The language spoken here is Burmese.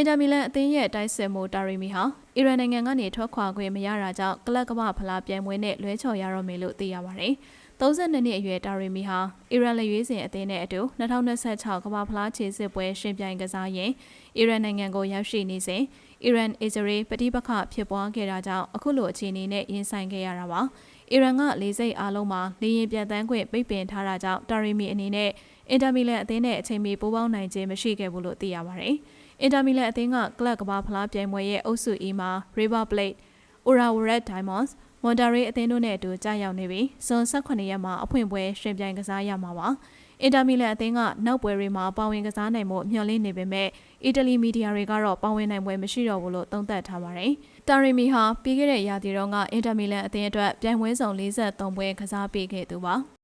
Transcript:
အင်တာမီလန်အသင်းရဲ့တိုက်စစ်မှုတာရီမီဟာအီရန်နိုင်ငံကနေထွက်ခွာခွင့်မရတာကြောင့်ကလပ်ကမ္ဘာဖလားပြိုင်ပွဲနဲ့လွဲချော်ရတော့မယ်လို့သိရပါတယ်။32နှစ်အရွယ်တာရီမီဟာအီရန်လက်ရွေးစင်အသင်းနဲ့အတူ2026ကမ္ဘာဖလားခြေစစ်ပွဲရှင်ပြိုင်ကစားရင်အီရန်နိုင်ငံကိုရောက်ရှိနေစဉ်အီရန်အစ္စရေးပဋိပက္ခဖြစ်ပွားခဲ့တာကြောင့်အခုလိုအခြေအနေနဲ့ရင်ဆိုင်ခဲ့ရတာပါ။ အီရန်ကလေစိတ်အားလုံးမှာလေရင်ပြန်တန်းခွင့်ပိတ်ပင်ထားတာကြောင့်တာရီမီအနေနဲ့အင်တာမီလန်အသင်းနဲ့အချိန်မီပူးပေါင်းနိုင်ခြင်းမရှိခဲ့ဘူးလို့သိရပါတယ်။အင်တာမီလန်အသင်းကကလပ်ကမ္ဘာဖလားပြိုင်ပွဲရဲ့အုပ်စု E မှာ River Plate, Urawa Diamonds, Monterrey အသင်းတို့နဲ့အတူကြာရောက်နေပြီးဇွန်18ရက်မှာအဖွင့်ပွဲရှင်ပြိုင်ကစားရမှာပါ။ အင်တာမီလန်အသင်းကနောက်ပွဲတွေမှာပါဝင်ကစားနိုင်မှုမျှော်လင့်နေပေမဲ့အီတလီမီဒီယာတွေကတော့ပါဝင်နိုင်ပွဲမရှိတော့ဘူးလို့သုံးသပ်ထားပါတယ်။တာရီမီဟာပြီးခဲ့တဲ့ရာသီတုန်းကအင်တာမီလန်အသင်းအတွက်ပြိုင်ပွဲဆောင်43ပွဲကစားပေးခဲ့သူပါ။